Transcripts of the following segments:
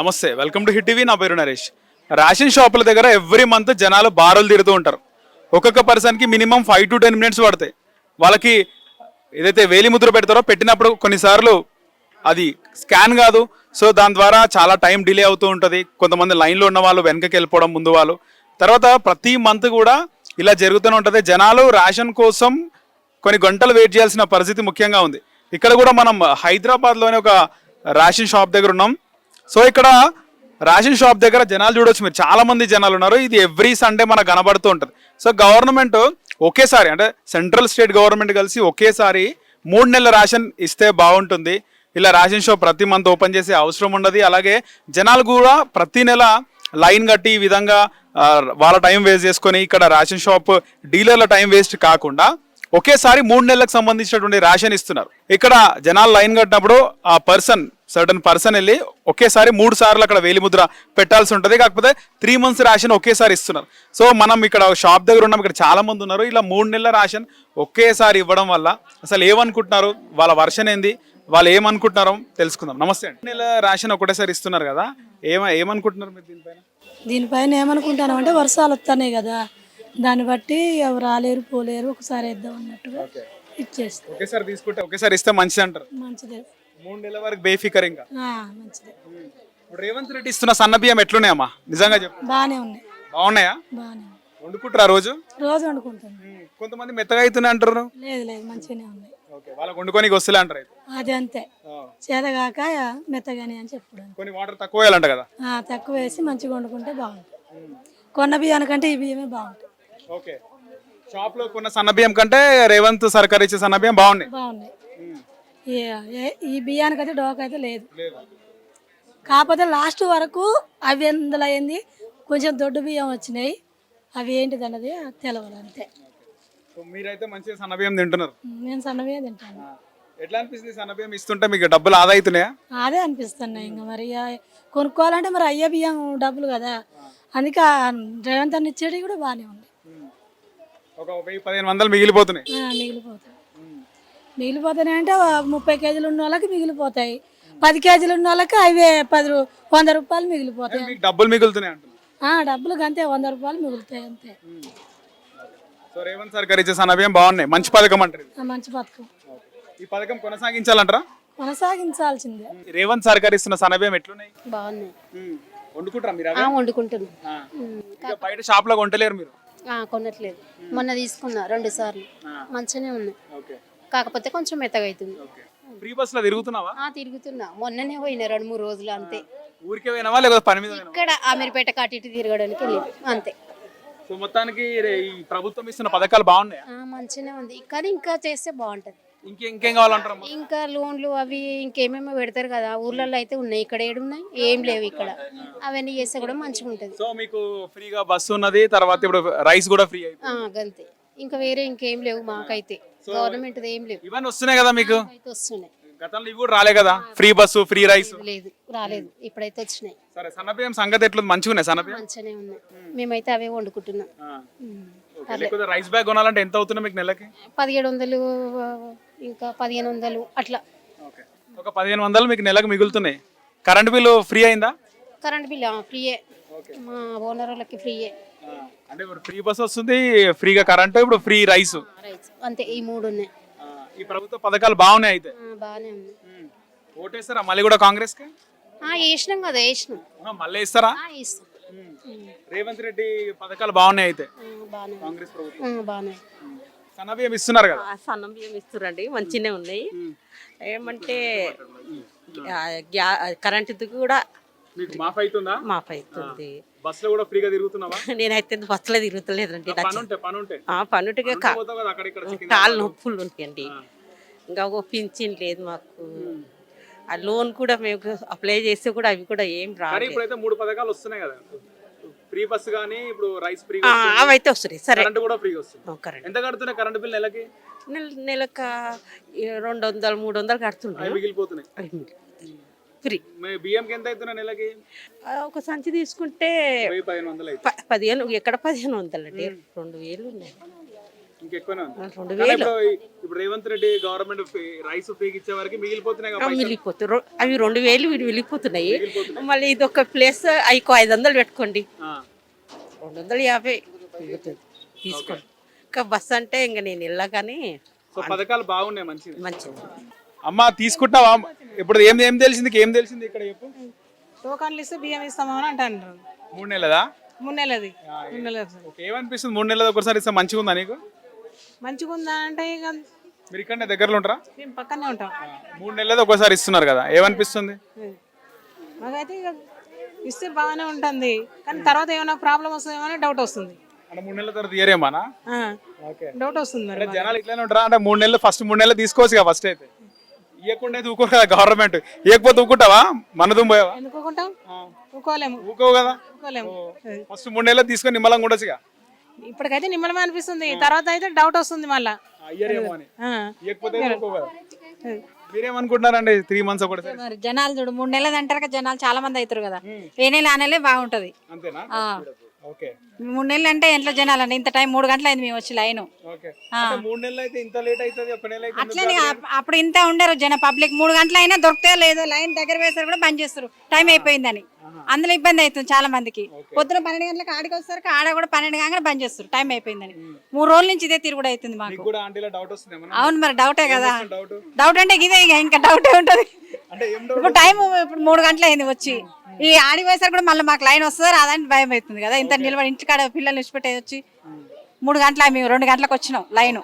నమస్తే welcome to hit TV. నా పేరు నరేష్. రేషన్ షాపుల దగ్గర ఎవ్రీ మంత్ జనాలు బారులు తిరుగుతూ ఉంటారు. ఒక్కొక్క పర్సన్కి minimum five to ten minutes పడతాయి. వాళ్ళకి ఏదైతే వేలి ముద్ర పెడతారో పెట్టినప్పుడు కొన్నిసార్లు అది స్కాన్ కాదు. సో దాని ద్వారా చాలా టైం డిలే అవుతూ ఉంటుంది. కొంతమంది లైన్లో ఉన్న వాళ్ళు వెనకకి వెళ్ళిపోవడం ముందు వాళ్ళు. తర్వాత ప్రతి మంత్ కూడా ఇలా జరుగుతూనే ఉంటుంది. జనాలు రేషన్ కోసం కొన్ని గంటలు వెయిట్ చేయాల్సిన పరిస్థితి ముఖ్యంగా ఉంది. ఇక్కడ కూడా మనం హైదరాబాద్లోనే ఒక రేషన్ షాప్ దగ్గర ఉన్నాం. సో ఇక్కడ రేషన్ షాప్ దగ్గర జనాలు చూడొచ్చు మీరు. చాలా మంది జనాలు ఉన్నారు. ఇది ఎవ్రీ సండే మనకు కనబడుతూ ఉంటుంది. సో గవర్నమెంట్ ఒకేసారి అంటే సెంట్రల్ స్టేట్ గవర్నమెంట్ కలిసి ఒకేసారి మూడు నెలల రేషన్ ఇస్తే బాగుంటుంది. ఇలా రేషన్ షాప్ ప్రతి మంత్ ఓపెన్ చేసే అవసరం ఉండదు. అలాగే జనాలు కూడా ప్రతి నెల లైన్ కట్టి ఈ విధంగా వాళ్ళ టైం వేస్ట్ చేసుకొని ఇక్కడ రేషన్ షాప్ డీలర్ల టైం వేస్ట్ కాకుండా ఒకేసారి మూడు నెలలకు సంబంధించినటువంటి రేషన్ ఇస్తున్నారు. ఇక్కడ జనాలు లైన్ కట్టినప్పుడు ఆ పర్సన్ సర్టన్ పర్సన్ వెళ్ళి ఒకేసారి మూడు సార్లు అక్కడ వేలిముద్ర పెట్టాల్సి ఉంటుంది. కాకపోతే త్రీ మంత్స్ రేషన్ ఒకేసారి ఇస్తున్నారు. సో మనం ఇక్కడ షాప్ దగ్గర ఉన్నాం. ఇక్కడ చాలా మంది ఉన్నారు. ఇలా మూడు నెలల రేషన్ ఒకేసారి ఇవ్వడం వల్ల అసలు ఏమనుకుంటున్నారు? వాళ్ళ వర్షన్ ఏంది? వాళ్ళు ఏమనుకుంటున్నారో తెలుసుకుందాం. నమస్తే అండి. నెల రేషన్ ఒకటేసారి ఇస్తున్నారు కదా. ఏమ ఏమనుకుంటున్నారు మీరు దీనిపైన? దీనిపైన ఏమనుకుంటాను అంటే వర్షాలు వస్తున్నాయి కదా. దాన్ని బట్టి ఎవరు రాలేరు పోలేరు ఒకసారి వేద్దాం అన్నట్టుగా ఇచ్చేస్తాం ఒకేసారి తీసుకుంటే ఒకేసారి ఇస్తే మంచిది అంటారు. మంచిదే. మూడు నెలల వరకు బేఫికర్ ఇంకా? మంచిదే. ఇప్పుడు రేవంత్ రెడ్డి ఇస్తున్న సన్న బియ్యం ఎట్లున్నాయమ్మా నిజంగా చెప్పు. బాగానే ఉన్నాయి. బాగున్నాయా? బాగానే ఉన్నాయి. వండుకుంటారా రోజు? రోజు వండుకుంటాను కొంతమంది మెత్తగా అవుతున్నాయి అంటారు లేదు లేదు మంచిగానే ఉన్నాయి. ఓకే వాళ్ళకి వండుకోనికి వస్తలే అంటారు అయితే. అది అంతే. చేతగాక మెత్తగాని అని చెప్పడానికి కొన్ని వాటర్ తక్కువ వేయాలంట కదా? ఆ, తక్కువ వేసి మంచిగా వండుకుంటే బాగుంటుంది. కొన్న బియ్యానికంటే ఈ బియ్యమే బాగుంటాయి ఓకే. షాప్లో కొన్న సన్న బియ్యం కంటే రేవంత్ సర్కార్ ఇచ్చే సన్న బియ్యం బాగున్నాయి. బాగున్నాయి. ఈ- ఏ- ఈ బియ్యానికైతే డోకైతే లేదు. కాకపోతే లాస్ట్ వరకు అవి ఎందులో అయింది? కొంచెం దొడ్డు బియ్యం వచ్చినాయి. అవి ఏంటిది అన్నది తెలవాలి అంతే. మీరైతే మంచిగా సన్న బియ్యం తింటున్నారు. నేను సన్నవే తింటాను. ఎట్లా అనిపిస్తుంది సన్న బియ్యం ఇస్తుంటే? మీకు డబ్బులు ఆదా అవుతున్నాయా? అదే అనిపిస్తున్నాయి ఇంకా మరి కొనుక్కోవాలంటే మరి అయ్యే బియ్యం డబ్బులు కదా. అందుకే ఆ రేవంత్ అన్న ఇచ్చేటివి కూడా బాగానే ఉంది. ఒక వెయ్యి పదిహేను వందలు మిగిలిపోతున్నాయి. ఆ, మిగిలిపోతాయి మిగిలిపోతున్నాయి అంటే ముప్పై కేజీలు ఉన్న వాళ్ళకి మిగిలిపోతాయి. పది కేజీలు ఉన్న వాళ్ళకి అవే పది వంద రూపాయలు మిగిలిపోతాయి. మీకు డబ్బులు మిగులుతున్నాయి డబ్బులకు అంతే వంద రూపాయలు మిగులుతాయి అంతే. సో రేవంత్ సర్కార్ ఇచ్చే బాగున్నాయి. మంచి పథకం అంటారు ఇది. ఆ, మంచి పథకం. ఈ పథకం కొనసాగించాలంటారా? కొనసాగించాల్సిందే. రేవంత్ సర్కార్ ఇస్తున్న ఎట్లున్నాయి? బాగున్నాయి. వండుకుంటారా మీరు వండుకుంటున్నాం. బయట షాప్లో కొంటలేరు మీరు? ఆ, కొనట్లేదు. మొన్న తీసుకున్నా రెండు సార్లు. మంచిగానే ఉన్నాయి. ఓకే. కాకపోతే కొంచెం మెత్తగా అవుతుంది ఓకే. ఫ్రీ బస్లో తిరుగుతున్నావా? ఆ, తిరుగుతున్నా. మొన్ననే పోయినా రెండు మూడు రోజులు అంతే. ఊరికే పోయినావా లేకపోతే పని మీద పోయినావా? ఇక్కడ అమీర్పేట కాటి ఇటు తిరగడానికి వెళ్ళింది అంతే. సో మొత్తానికి రే- ఈ ప్రభుత్వం ఇస్తున్న పథకాలు బాగున్నాయా? ఆ, మంచిగానే ఉంది. కానీ ఇంకా చేస్తే బాగుంటది. ఇంకే ఇంకేం కావాలంటారమ్మా? ఇంకా లోన్లు అవి ఇంకేమేమో పెడతారు కదా. ఊర్లలో అయితే ఉన్నాయి. ఇక్కడ ఏడున్నాయి ఏం లేవు ఇక్కడ. అవన్నీ చేస్తే కూడా మంచిగా ఉంటుంది సో మీకు ఫ్రీగా బస్సు ఉన్నది తర్వాత ఇప్పుడు రైస్ కూడా ఫ్రీ అయిపోయింది. ఆ, గంతే. ఇంకా వేరే ఇంకేం లేవు మాకైతే. గవర్నమెంట్ ఏం లేవు. ఇవన్నీ వస్తున్నాయి కదా మీకు? అయితే వస్తున్నాయి. గతంలో ఇవి కూడా రాలే కదా? ఫ్రీ బస్సు ఫ్రీ రైస్ లేదు రాలేదు. ఇప్పుడైతే వచ్చినాయి. సరే సన్నబియ్యం సంగతి ఎట్లుంది? మంచిగా ఉన్నాయి సన్నబియ్యం? మంచిగానే ఉన్నాయి. మేమైతే అవే వండుకుంటున్నాం. ఓకే. లేకపోతే రైస్ బ్యాగ్ కొనాలంటే ఎంత అవుతుంది మీకు నెలకి? పదిహేడు వందలు ఇంకా పదిహేను వందలు అట్లా. ఓకే ఒక పదిహేను వందలు మీకు నెలకు మిగులుతున్నాయి. కరెంట్ బిల్లు ఫ్రీ అయిందా? కరెంట్ బిల్ ఫ్రీయే మా ఓనర్ వాళ్ళకి ఫ్రీయే అంటే ఇప్పుడు ఫ్రీ బస్ వస్తుంది ఫ్రీగా కరెంట్ ఇప్పుడు ఫ్రీ రైస్. రైస్. అంతే ఈ మూడు ఉన్నాయి. ఈ ప్రభుత్వ పథకాలు బాగున్నాయి అయితే? ఆ, బాగానే ఉంది ఓటేస్తారా మళ్ళీ కూడా కాంగ్రెస్కి ఆ, వేసినాం కదా వేసినాం. మళ్ళీ ఇస్తారా ఆ, వేస్తాం. ఉమ్. రేవంత్ రెడ్డి పథకాలు బాగున్నాయి అయితే. కాంగ్రెస్ ప్రభుత్వం. ఆ, బాగానే సన్నబియ్యం ఇస్తున్నారు కదా? ఆ సన్నం బియ్యం ఇస్తారండి మంచిగానే ఉన్నాయి. ఏమంటే ఆ, గ్యా కరెంటు కూడా మీకు మాఫ్ అవుతుందా? మాఫ్ అవుతుంది. బస్లో కూడా ఫ్రీగా తిరుగుతున్నావా? నేనైతే బస్సులో తిరుగుతలేదండి నా పని ఉంటే పని ఉంటే ఆ పనుటిగా పోతావు కదా అక్కడ ఇక్కడ చికెన్ కాళ్ళు నొప్పులు ఉంటాయండి. ఇంకా ఒక పింఛన్ లేదు మాకు. ఆ లోన్ కూడా మేము అప్లై చేస్తే కూడా అవి కూడా ఏం రాలేదు ఇప్పుడైతే మూడు పథకాలు వస్తున్నాయి కదా. ఫ్రీ బస్ కానీ ఇప్పుడు రైస్ ఫ్రీ అవైతే వస్తున్నాయి. సరే. కరెంట్ కూడా వస్తుంది. కరెంట్. ఎంత కడుతున్నాయి కరెంట్ బిల్ నెలకి? నెల నెలకు రెండు వందలు మూడు వందలు కడుతుండే అవి మిగిలిపోతున్నాయి. ఫ్రీ. ఎంత నెలకి? ఒక సంచి తీసుకుంటే వెయ్యి పదిహేను వందలు అయితే ప- పదిహేను ఎక్కడ పదిహేను వందలు అండి? రెండు వేలు ఉన్నాయి. రెండు వేలు. ఇప్పుడు రేవంత్ రెడ్డి గవర్నమెంట్ రైస్ ఫ్రీకి ఇచ్చే వరకు మిగిలిపోతున్నాయి. మిగిలిపోతారు అవి రెండు వేలు వీడు వెళ్ళిపోతున్నాయి మళ్ళీ ఇది ఒక ప్లేస్ అయికో ఐదు వందలు పెట్టుకోండి. రెండు వందల యాభై. తీసుకోండి. ఇంకా బస్ అంటే ఇంకా నేను వెళ్ళగానే సో పథకాలు బాగున్నాయి మంచిది. మంచిది. అమ్మ తీసుకుంటున్నావా? ఇప్పుడు ఏం ఏం తెలిసింది? ఏం తెలిసింది ఇక్కడ చెప్పు? టోకన్లు ఇస్తే బియ్యం ఇస్తామని అంటారు మూడు నెలదా మూడు నెలది మూడు నెలది ఓకే ఏమనిపిస్తుంది మూడు నెలలు ఒకసారి ఇస్తే మంచిగా ఉందా నీకు? మంచిగా ఉందా అంటే ఇక మీరు ఇక్కడనే దగ్గరలో ఉంటారా? మేము పక్కనే ఉంటాం. మూడు నెలలు ఒకసారి ఇస్తున్నారు కదా ఏమనిపిస్తుంది? మాకైతే ఇక ఇస్తే బాగానే ఉంటుంది. కానీ తర్వాత ఏమైనా ప్రాబ్లం వస్తుందేమో అని డౌట్ వస్తుంది. అంటే మూడు నెలల తర్వాత ఇయరేమానా డౌట్ వస్తుంది మరి జనాలు ఇట్లానే ఉంటారా? అంటే మూడు నెలలు ఫస్ట్ మూడు నెలలు తీసుకోవచ్చు కదా ఫస్ట్ అయితే. ఇవ్వకుండా అయితే ఊకోరు కదా గవర్నమెంట్ ఇవ్వకపోతే ఊకుంటావా మన ఊకోలేము. ఊకోవు కదా? ఊకోలేము. ఫస్ట్ మూడు నెలలు తీసుకొని నిమ్మలంగా ఉండొచ్చుగా ఇప్పటికైతే నిమ్మలమే అనిపిస్తుంది. తర్వాత అయితే డౌట్ వస్తుంది మళ్ళా. మీరేమనుకుంటున్నారండి త్రీ మంత్స్ ఒకటి మరి జనాలు చూడు మూడు నెలలు అంటారు కదా జనాలు చాలా మంది అవుతారు కదా. ఏ నెల ఆ నెలే బాగుంటది. అంతేనా? మూడు నెలలు అంటే ఇంట్లో జనాలు అండి ఇంత టైం మూడు గంటలు అయింది మేము వచ్చి లైన్. అట్లనే అప్- అప్పుడు ఇంత ఉండరు జన. పబ్లిక్ మూడు గంటలు అయినా దొరికితే లేదో లైన్ దగ్గర వేస్తారు కూడా బంద్ చేస్తారు. టైం అయిపోయిందని. అందులో ఇబ్బంది అవుతుంది చాలా మందికి. పొద్దున పన్నెండు గంటలకు ఆడికి వస్తారు ఆడ కూడా పన్నెండు కాగానే బంద్ చేస్తారు. టైం అయిపోయిందని. మూడు రోజుల నుంచి ఇదే తిరుగుడు అవుతుంది మీకు. అవును మరి డౌటే కదా. డౌట్ అంటే ఇదే ఇక ఇంకా డౌటే ఉంటుంది. ఇప్పుడు టైం ఇప్పుడు మూడు గంటలు అయింది వచ్చి. ఈ ఆడి పోయేసరికి కూడా మళ్ళీ మాకు లైన్ వస్తుందో రాదని భయం అవుతుంది కదా. ఇంత నిలబడి ఇంటికాడ పిల్లల్ని విడిచిపెట్టేది వచ్చి మూడు గంటల మేము రెండు గంటలకు వచ్చినాం లైన్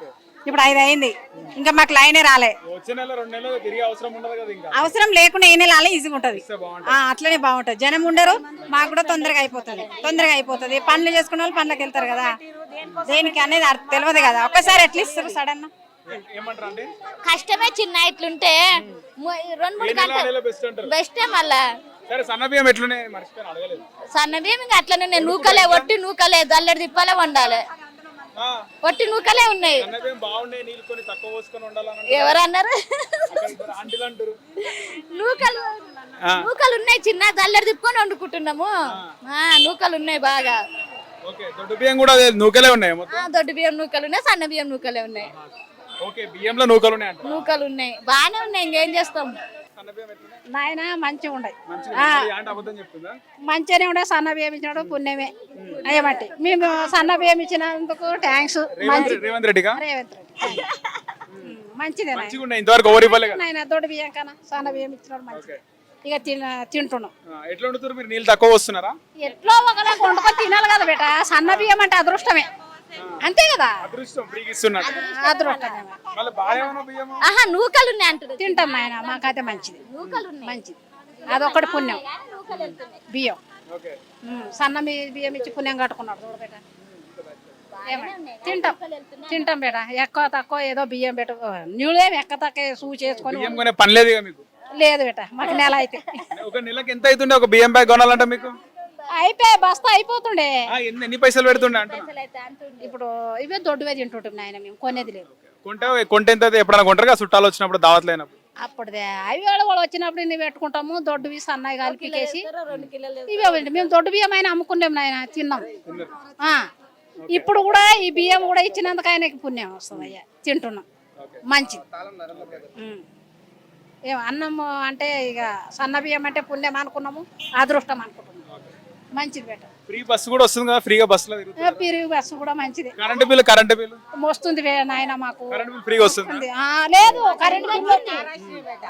ఇప్పుడు ఐదు అయింది. ఇంకా మాకు లైనే రాలే. వచ్చే నెల రెండు నెలలు తిరిగి అవసరం ఉండదు కదా ఇంకా. అవసరం లేకుండా ఏ నెల ఈజీగా ఉంటుంది. అట్లనే బాగుంటుంది. జనం ఉండరు మాకు కూడా తొందరగా అయిపోతుంది. తొందరగా అయిపోతుంది. పనులు చేసుకునే వాళ్ళు పనులకు వెళ్తారు కదా. దేనికి అనేది అర్థం తెలియదు కదా. ఒక్కసారి ఎట్లా ఇస్తారు సడన్ కష్టమే చిన్న ఇట్లుంటే రెండు మూడు గంటలు బెస్ట్ మళ్ళా. సన్నబియ్యం ఇంకా అట్లనే ఉన్నాయి. నూకలే ఒట్టి నూకలే దల్లడి తిప్పాలే వండాలి. ఆ, ఒట్టి నూకలే ఉన్నాయి. సన్న బియ్యం బాగుండే నీళ్ళు కొన్ని తక్కువ పోసుకొని ఉండాలని ఎవరు అన్నారు? అక్కడ ఇద్దరు ఆంటీలు అంటారు. నూకలు నూకలు ఉన్నాయి చిన్న దల్లడి తిప్పుకొని వండుకుంటున్నాము. నూకలు ఉన్నాయి బాగా. దొడ్డు బియ్యం కూడా నూకలే ఉన్నాయి దొడ్డు బియ్యం నూకలు ఉన్నాయి సన్న బియ్యం నూకలే ఉన్నాయి. నూకలు ఉన్నాయి బాగానే ఉన్నాయి ఇంకేం చేస్తాం? సన్న బియ్యం ఎట్లున్నాయి నాయన మంచిగా చెప్తుందా? మంచిగానే ఉండే సన్న బియ్యం ఇచ్చినాడు పుణ్యమే. అయ్యబట్టి మేము సన్న బియ్యం ఇచ్చినందుకు థ్యాంక్స్ రేవంత్ రెడ్డి- మంచిదే నాయన. దొడ్డు బియ్యం కన్నా సన్న బియ్యం ఇచ్చినాడు మంచిది ఇక తింటున్నాం. ఎట్లా మీరు? నీళ్ళు తక్కువ వస్తున్నారా ఎట్లో ఒకలా వండుకొని తినాలి కదా బేట. సన్న బియ్యం అంటే అదృష్టమే. అంతే కదా? ఆహా నూకలు ఉన్నాయి అంటారు తింటాం నాయన మాకైతే మంచిది. నూకలు ఉన్నాయి. మంచిది. అదొకటి పుణ్యం. బియ్యం. సన్న మీ- బియ్యం ఇచ్చి పుణ్యం కట్టుకున్నాడు చూడు బేట. ఏమండి? తింటాం. తింటాం బేట. ఎక్కువ తక్కువ ఏదో బియ్యం పెట్టు నీళ్ళేం ఎక్క తక్కువ సూ చేసుకొని పని లేదు లేదు బేట మాకు నెల అయితే. ఒక నెలకి ఎంత అవుతుండే ఒక బియ్యం బ్యాగ్ కొనాలంటే మీకు? అయిపోయి బస్తా అయిపోతుండే. ఆ, ఎన్ని పైసలు పెడుతుండే ఇప్పుడు ఇవే దొడ్డువే తింటుంటాం నాయన మేము కొనేది లేదు. కొంటే కొంటే ఎప్పుడైనా కొంటారు కదా చుట్టాలు వచ్చినప్పుడు దావత్ లేనప్పుడు? అప్పుడుదే అవి వాళ్ళు కూడా వచ్చినప్పుడు ఇన్ని పెట్టుకుంటాము దొడ్డువి సన్నవి కలిపికేసి ఇవే ఇవ్వండి మేము దొడ్డు బియ్యం అయినా అమ్ముకున్నాం నాయన తిన్నాం. ఆ. ఇప్పుడు కూడా ఈ బియ్యం కూడా ఇచ్చినందుకు ఆయనకి పుణ్యం వస్తుంది అయ్యా తింటున్నాం మంచిది. ఉమ్. ఏం అన్నం అంటే ఇక సన్న బియ్యం అంటే పుణ్యం అనుకున్నాము అదృష్టం అనుకుంటున్నాము మంచిది బెట. ఫ్రీ బస్సు కూడా వస్తుంది కదా ఫ్రీగా బస్సులో పిరిగి బస్సు కూడా మంచిది. Current bill current bill? వస్తుంది నాయన మాకు. కరెంట్ బిల్ ఫ్రీగా వస్తుంది. ఉంది. ఆ, లేదు కరెంట్ బిల్.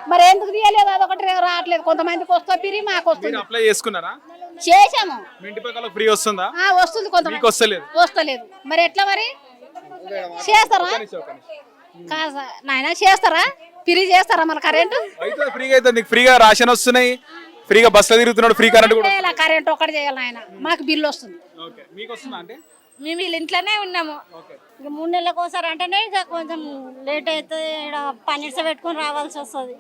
మరి ఎందుకు తీయలేదు? అదొకటి రావట్లేదు. కొంతమందికి వస్తే పిరి మాకు వస్తుంది. మీరు అప్లై చేసుకున్నారా? చేసాము మీ ఇంటి పక్కల ఫ్రీ వస్తుందా? ఆ, వస్తుంది కొంతమంది. మీకు వస్తలేదు. వస్తలేదు. మరి ఎట్లా మరి? చేస్తారా? కాదు నాయన చేస్తారా? పిరి చేస్తారా మన కరెంటు? అయితే ఫ్రీగా అయితే నీకు ఫ్రీగా రాషన్ వస్తున్నాయి. ఫ్రీగా బస్సులో తిరుగుతున్నాడు ఫ్రీ కరెంట్ కూడా చేయాలా కరెంట్ ఒకటి చేయాలి నాయన. మాకు బిల్లు వస్తుంది. ఓకే మీకు వస్తుందా అంటే? మేము వీళ్ళ ఇంట్లోనే ఉన్నాము. ఇక మూడు నెలలకు ఒకసారి అంటేనే ఇక కొంచెం లేట్ అయితే ఇక్కడ పని పెట్టుకొని రావాల్సి వస్తుంది.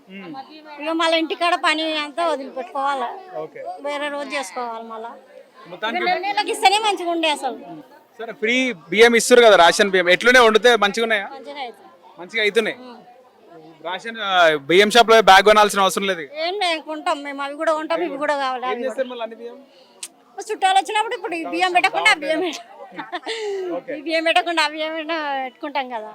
ఇక మళ్ళీ ఇంటికాడ పని అంతా వదిలిపెట్టుకోవాలి. వేరే రోజు చేసుకోవాలి మళ్ళీ. మొత్తానికి నెల నెలకి ఇస్తేనే మంచిగా ఉండే అసలు. సరే ఫ్రీ బియ్యం ఇస్తారు కదా రాషన్ బియ్యం. ఎట్లనే వండితే మంచిగా ఉన్నాయా మంచిగా అవుతుంది. మంచిగా అవుతున్నాయి. రాషన్ ఆ, బియ్యం షాప్లో బ్యాగ్ కొనాల్సిన అవసరం లేదు ఏం లేదు కొంటాం మేము అవి కూడా కొంటాం ఇవి కూడా కావాలి ఏం అవి కూడా. చేస్తారు మళ్ళీ అన్ని బియ్యం? చుట్టాలు వచ్చినప్పుడు ఇప్పుడు ఈ బియ్యం పెట్టకుండా ఆ బియ్యం పెట్ట- ఈ బియ్యం పెట్టకుండా అవి ఏమైనా పెట్టుకుంటాం కదా.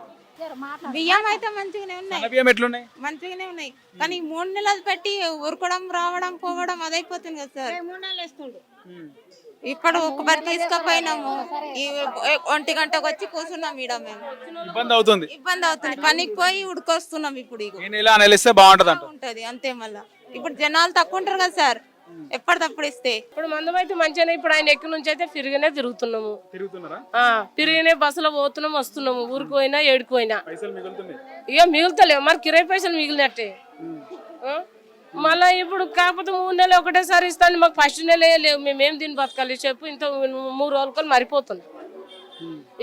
బియ్యం అయితే మంచిగానే ఉన్నాయి. సన్న బియ్యం ఎట్లున్నాయి? మంచిగానే ఉన్నాయి. కానీ ఈ మూడు నెలలు పెట్టి ఉరకడం రావడం పోవడం అదైపోతుంది కదా సార్. మూడు నెలలు వేస్తుండు ఇప్పుడు ఒకసారి తీసుకుపోయినాము. ఈ ఒంటి గంటకు వచ్చి కూర్చున్నాం ఈడ మేము. ఇబ్బంది అవుతుంది. ఇబ్బంది అవుతుంది. పనికి పోయి ఉడికొస్తున్నాం ఇప్పుడు ఇక నేను ఇలా నిలిస్తే బాగుంటది అంట ఉంటది అంతే మళ్ళా. ఇప్పుడు జనాలు తక్కువ ఉంటారు కదా సార్. ఎప్పటికప్పుడు ఇస్తే. ఇప్పుడు మందం అయితే మంచిగానే ఇప్పుడు ఆయన ఎక్కడి నుంచి అయితే తిరిగినే తిరుగుతున్నాము. తిరిగినే బస్సులో పోతున్నాం వస్తున్నాము. ఊరికి పోయినా ఏడుకు పోయినా. ఇక మిగులుతలేవు. మరి కిరాయి పైసలు మిగిలినట్టే? మళ్ళీ ఇప్పుడు కాకపోతే మూడు నెలలు ఒకటేసారి ఇస్తాను మాకు ఫస్ట్ నెల లేవు. మేమేం దీన్ని బతకాలి? చెప్పు ఇంత మూడు రోజులు మరిపోతుంది.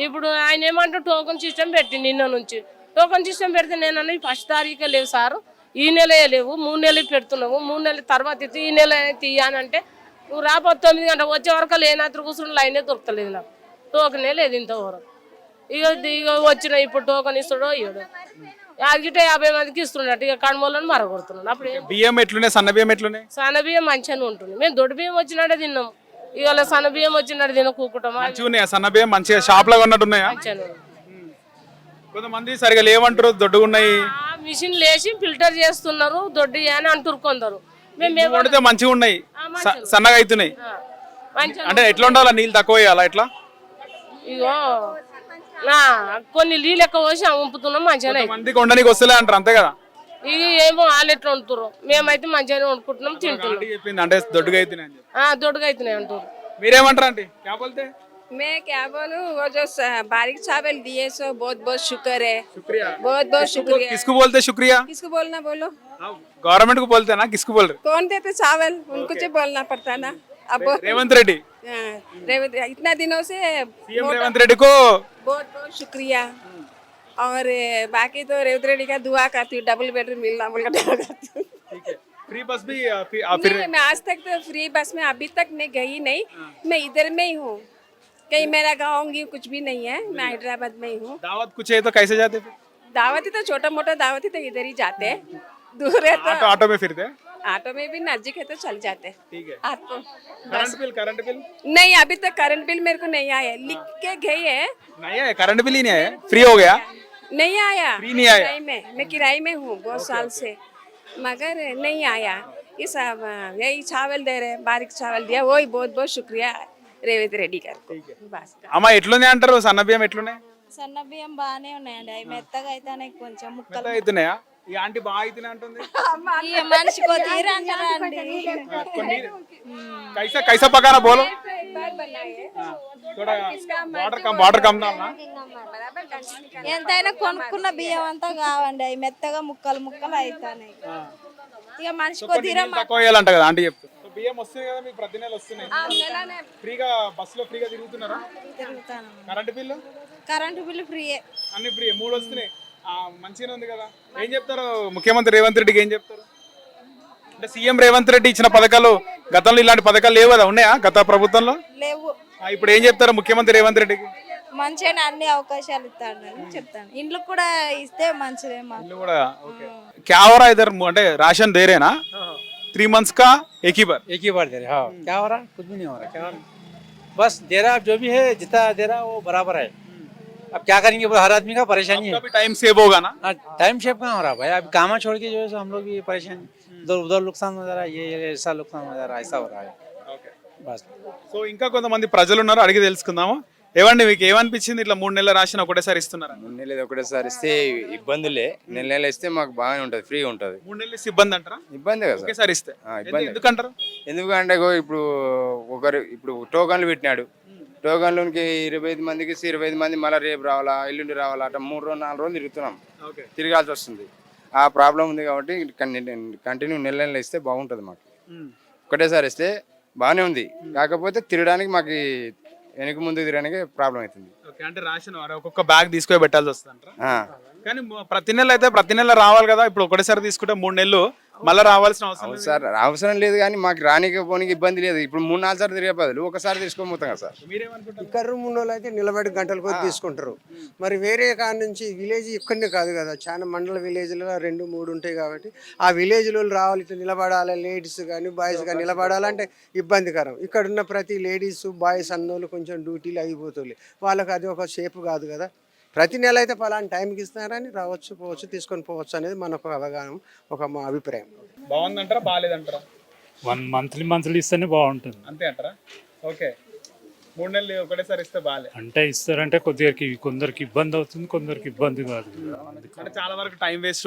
ఇప్పుడు ఆయన ఏమంటే టోకన్ సిస్టమ్ పెట్టి నిన్న నుంచి. టోకన్ సిస్టమ్ పెడితే నేను అన్నది ఫస్ట్ తారీఖే లేవు సారు. ఈ నెలే లేవు. మూడు నెలలు పెడుతున్నావు మూడు నెలల తర్వాత ఇస్తే ఈ నెల తీయానంటే నువ్వు రాబోతు తొమ్మిది గంట వచ్చే వరకు లేనత్ర కూర్చుని లైనే దొరకలేదు నాకు. టోకనే లేదు ఇంతవరకు. ఇక ఇక వచ్చిన ఇప్పుడు టోకన్ ఇస్తాడో ఇవ్వడో అదిగితే యాభై మందికి ఇస్తున్నాడు. ఇక కడమలను మరగొడుతున్నాడు. అప్పుడు బియ్యం ఎట్లున్నాయి? సన్న బియ్యం ఎట్లున్నాయి? సన్న బియ్యం మంచిగానే ఉంటుంది మేము దొడ్డు బియ్యం వచ్చినట్టే తిన్నాం ఇవాళ సన్న బియ్యం వచ్చినట్టు తిన కూకుంటాం మంచిగా ఉన్నాయా సన్న బియ్యం మంచిగా షాప్లో ఉన్నట్టు ఉన్నాయా మంచిగానే ఉంది. కొంతమంది సరిగా లేవంటారు దొడ్డుగా ఉన్నాయి ఆ మిషన్ లేచి ఫిల్టర్ చేస్తున్నారు దొడ్డు అని అంటారు కొందరు. మేము మేము వండితే మంచిగా ఉన్నాయి స- సన్నగా అవుతున్నాయి మంచిగా అంటే ఎట్లా ఉండాలి? నీళ్ళు తక్కువ వేయాలా? ఎట్లా? ఇగో కొన్ని నీళ్ళు ఎక్కువ పోసి వంపుతున్నాం మంచిగానే అవుతుంది. మందికి వండడానికి వస్తలే అంటారు అంతే కదా ఇక ఏమో వాళ్ళు ఎట్లా వండుతుర్రు మేమైతే మంచిగానే వండుకుంటున్నాం తింటున్నాం ఆంటీ చెప్పింది అంటే దొడ్డుగా అవుతున్నాయి అని చెప్పి. ఆ, దొడ్డుగా అవుతున్నాయి అంటారు మీరేమంటారు ఆంటీ క్యా బోల్తే मैं क्या बोलूं वो जो स- बारीक चावल दिए सो बहुत बहुत शुक्र है शुक्रिया बहुत बहुत शुक्रिया किसको बोलते शुक्रिया किसको बोलना बोलो गवर्नमेंट को बोलते हैं ना किसको बोल रहे कौन देते चावल उनको जो बोलना पड़ता ना अब रेवंत रेड्डी हाँ, रेवंत इतना दिनों से सीएम रेवंत रेड्डी को बहुत बहुत शुक्रिया। और बाकी तो रेवंत रेड्डी का दुआ करती हूँ डबल बेडरूम मिलना बोल दुआ करती हूँ। फ्री बस भी फिर मैं आज तक तो फ्री बस में अभी तक मैं गई नहीं। मैं इधर में ही हूँ। कहीं मेरा गाँव कुछ भी नहीं है। मैं हैदराबाद में ही हूँ। दावत कुछ है तो कैसे जाते दावती तो छोटा मोटा दावती तो इधर ही जाते हैं। दूर है तो ऑटो ऑटो में फिरते हैं। ऑटो में भी नजदीक है तो चल जाते हैं ठीक है आपको करंट बिल करंट बिल नहीं अभी तक करंट बिल मेरे को नहीं आया लिख के गई है नहीं है करंट बिल ही नहीं है फ्री हो गया नहीं आया फ्री नहीं आया किराए में मैं किराए में हूँ बहुत साल से मगर नहीं आया ये सब अ, यही चावल दे रहे हैं, बारीक चावल दिया वही बहुत बहुत शुक्रिया रेवत रेड्डी कर बस అమ్మ ఎట్లున్నాయి అంటారు సన్న బియ్యం ఎట్లున్నాయి సన్న బియ్యం బాగానే ఉన్నాయండి అవి మెత్తగా అయితే కొంచెం మెత్త అవుతున్నాయా ఈ ఆంటీ బాగా అవుతున్నాయి అంటుంది ఈ మనిషికి తీరా అంటారండి ఆ, కొన్ని कैसा कैसा पकाना बोलो थोड़ा वाटर कम वाटर कम डालना ఎంతైనా కొనుక్కున్న బియ్యం అంతా కావండి అవి మెత్తగా ముక్కలు ముక్కలు అవుతాయి ఇక మనిషికి కొన్ని నీళ్ళు తక్కువ వేయాలంట కదా ఆంటీ చెప్తే సో బియ్యం వస్తున్నాయి కదా మీకు ప్రతి నెల వస్తున్నాయి ఫ్రీగా బస్సులో ఫ్రీగా తిరుగుతున్నారా తిరుగుతాను కరెంట్ బిల్లు కరెంటు బిల్లు ఫ్రీయే అన్ని ఫ్రీ మూడు వస్తున్నాయి ఆ, మంచిగానే ఉంది కదా ఏం చెప్తారు ముఖ్యమంత్రి రేవంత్ రెడ్డికి ఏం చెప్తారు అంటే సీఎం రేవంత్ రెడ్డి ఇచ్చిన పథకాలు గతంలో ఇలాంటి పథకాలు లేవు కదా ఉన్నాయా గత ప్రభుత్వంలో లేవు ఆ, ఇప్పుడు ఏం చెప్తారు ముఖ్యమంత్రి రేవంత్ రెడ్డికి మంచిగానే అన్ని అవకాశాలు ఇస్తాడని చెప్తాను ఇండ్లు కూడా ఇస్తే మంచిదే మాకు ఇల్లు కూడా ఓకే క్యా हो रहा है इधर అంటే राशन दे रहे हैं ना थ्री मंथ्स का एक ही बार एक ही बार दे रहे हाँ क्या हो रहा कुछ भी नहीं हो रहा क्या हो रहा बस दे रहा जो भी है जितना दे रहा वो बराबर है अब क्या करेंगे वो हर आदमी का परेशानी है आपका भी टाइम सेव होगा ना हाँ, टाइम शेप कहाँ हो रहा भाई अब कामा छोड़ के जो है सो हम लोग भी परेशान उधर उधर नुकसान हो जा रहा है ये ये ऐसा नुकसान हो जा रहा है ऐसा हो रहा है बस సో ఇంకా కొంతమంది ప్రజలు ఉన్నారు అడిగి తెలుసుకుందాము ఏమండి మీకు ఏమనిపించింది ఇట్లా మూడు నెలల రాసిన ఒకటేసారి ఇస్తున్నారా మూడు నెలలు ఒకటేసారి ఇస్తే ఇబ్బందులే నెల నెల ఇస్తే మాకు బాగానే ఉంటుంది ఫ్రీగా ఉంటుంది మూడు నెలలు ఇస్తే ఇబ్బంది అంటారా ఇబ్బంది కదా సార్ ఒకేసారి ఇస్తే ఆ, ఎందు- ఇబ్బంది ఎందుకంటారు ఎందుకంటే ఇగో ఇప్పుడు ఒకరు ఇప్పుడు టోకన్లు పెట్టినాడు టోకన్లోనికి ఇరవై ఐదు మందికి ఇరవై ఐదు మంది మళ్ళీ రేపు రావాలా ఎల్లుండి రావాలా అట్లా మూడు రోజులు నాలుగు రోజులు తిరుగుతున్నాం. తిరగాల్సి వస్తుంది. ఆ ప్రాబ్లం ఉంది కాబట్టి కంటిన్యూ నెల నెలలు ఇస్తే బాగుంటుంది మాకు. ఒకటేసారి ఇస్తే బాగానే ఉంది. కాకపోతే తిరగడానికి మాకు వెనక ముందు తిరగడానికి ప్రాబ్లం అవుతుంది. అంటే ఒక్కొక్క బ్యాగ్ తీసుకొని పెట్టాల్సి వస్తుంది కానీ ప్రతి నెల అయితే ప్రతి నెల రావాలి కదా ఇప్పుడు ఒకటేసారి తీసుకుంటే మూడు నెలలు. మళ్ళీ రావాల్సిన అవసరం లేదు. సార్ అవసరం లేదు కానీ మాకు రానికి పోనీకి ఇబ్బంది లేదు. ఇప్పుడు మూడు నాలుగు సార్లు తిరిగే బదులు ఒకసారి తీసుకొని పోతాం కదా సార్. మీరేమనుకుంటారు? ఇక్కడ ఉన్న అయితే నిలబడి గంటల కొద్ది తీసుకుంటారు. మరి వేరే కాడ నుంచి విలేజ్ ఇక్కడనే కాదు కదా. చాలా మండల విలేజ్లో రెండు మూడు ఉంటాయి కాబట్టి ఆ విలేజ్లో రావాలి ఇట్లా నిలబడాలి లేడీస్ కానీ బాయ్స్ కానీ నిలబడాలంటే ఇబ్బందికరం. ఇక్కడ ఉన్న ప్రతి లేడీస్ బాయ్స్ అన్నోళ్ళు కొంచెం డ్యూటీలు అయిపోతుంది వాళ్ళకి అది ఒక షేప్ కాదు కదా. ప్రతి నెల అయితే పలానా టైంకి ఇస్తున్నారని రావచ్చు పోవచ్చు తీసుకొని పోవచ్చు అనేది మనకు అవగాహన ఒక మా అభిప్రాయం. బాగుందంటారా? బాగాలేదంటారా? వన్ మంత్లీ మంత్లీ ఇస్తేనే బాగుంటుంది. అంతే అంటారా? ఓకే. మూడు నెలలు ఒకటేసారి ఇస్తే బాగాలే. అంటే ఇస్తారంటే కొద్దిగా కొందరికి ఇబ్బంది అవుతుంది కొందరికి ఇబ్బంది కాదు. అంటే చాలా వరకు టైం వేస్ట్